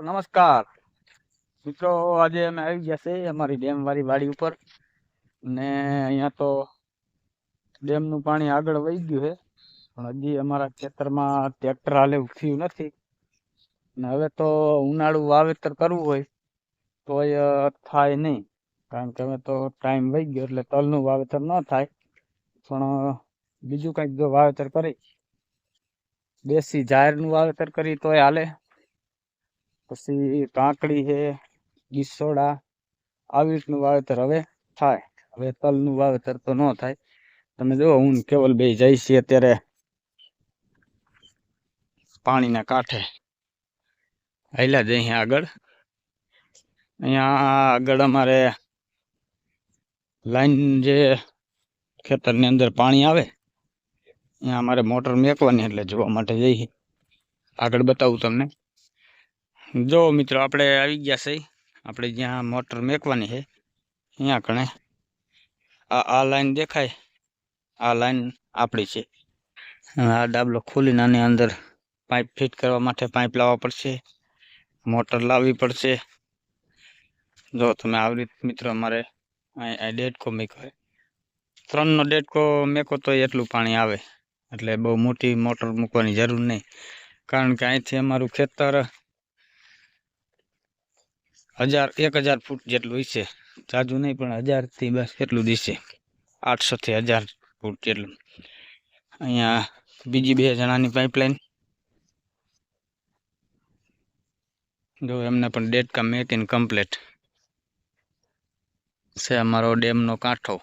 નમસ્કાર. મિત્રો, આજે અમે આવી ગયા છે અમારી ડેમ વાળી વાડી ઉપર ને અહીંયા તો ડેમનું પાણી આગળ વહી ગયું છે. પણ હજી અમારા ખેતરમાં ટ્રેક્ટર હાલે થયું નથી. ને હવે તો ઉનાળુ વાવેતર કરવું હોય તો એ થાય નહીં. કારણ કે હવે તો ટાઈમ વહી ગયો એટલે તલનું વાવેતર ન થાય. પણ બીજું કંઈક જો વાવેતર કરી, દેશી જાહેરનું વાવેતર કરી તોય હાલે. પછી કાંકડી છે, ગીસોડા, આવી રીતનું વાવેતર હવે થાય. હવે તલનું વાવેતર તો ન થાય. તમે જુઓ, હું ને કેવલ બે જઈ છીએ અત્યારે પાણીના કાંઠે. હાલ્યા જઈ અહીંયા આગળ. અહીંયા આગળ અમારે લાઈન જે ખેતરની અંદર પાણી આવે, અહીંયા અમારે મોટર મેકવાની એટલે જોવા માટે જઈએ. આગળ બતાવું તમને. જો મિત્રો, આપણે આવી ગયા છે આપણે જ્યાં મોટર મેકવાની છે અહીંયા કણે આ આ લાઈન દેખાય. આ લાઈન આપણી છે. આ ડાબલો ખોલીને આની અંદર પાઇપ ફિટ કરવા માટે પાઇપ લાવવા પડશે. મોટર લાવવી પડશે. જો તમે આવી મિત્રો, અમારે અહીં ડેટકો મેકો છે. ત્રણનો ડેટકો મેકો તો એટલું પાણી આવે. એટલે બહુ મોટી મોટર મૂકવાની જરૂર નહીં. કારણ કે અહીંથી અમારું ખેતર હજાર, એક હજાર ફૂટ જેટલું હશે. જાજુ નહીં, પણ હજારથી બસ એટલું દિશે આઠસોથી હજાર ફૂટ જેટલું. અહીંયા બીજી બે જણાની પાઇપલાઇન જો એમને પણ ડેટકા ઇન કમ્પ્લેટ છે અમારો ડેમનો કાંઠો.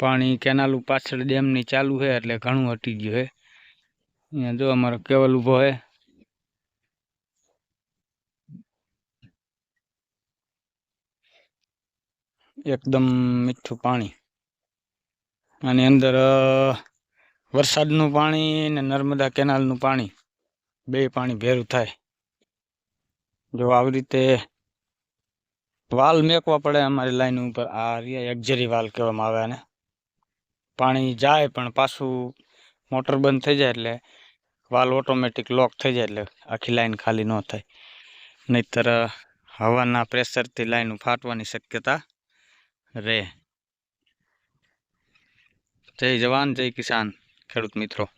પાણી કેનાલ પાછળ ડેમની ચાલુ છે, એટલે ઘણું હટી ગયું છે. અહીંયા જો અમારો કેવલ ઊભો હે. એકદમ મીઠું પાણી. આની અંદર વરસાદનું પાણી ને નર્મદા કેનાલનું પાણી, બે પાણી ભેરું થાય. જો આવી રીતે વાલ મેકવા પડે અમારી લાઈન ઉપર. આ એક્ઝરી વાલ કહેવામાં આવે ને પાણી જાય પણ પાછું મોટર બંધ થઈ જાય એટલે વાલ ઓટોમેટિક લોક થઈ જાય એટલે આખી લાઈન ખાલી ન થાય. નહીતર હવાના પ્રેશરથી લાઈન ફાટવાની શક્યતા રહે. જય જવાન, જય કિસાન ખેડૂત મિત્રો.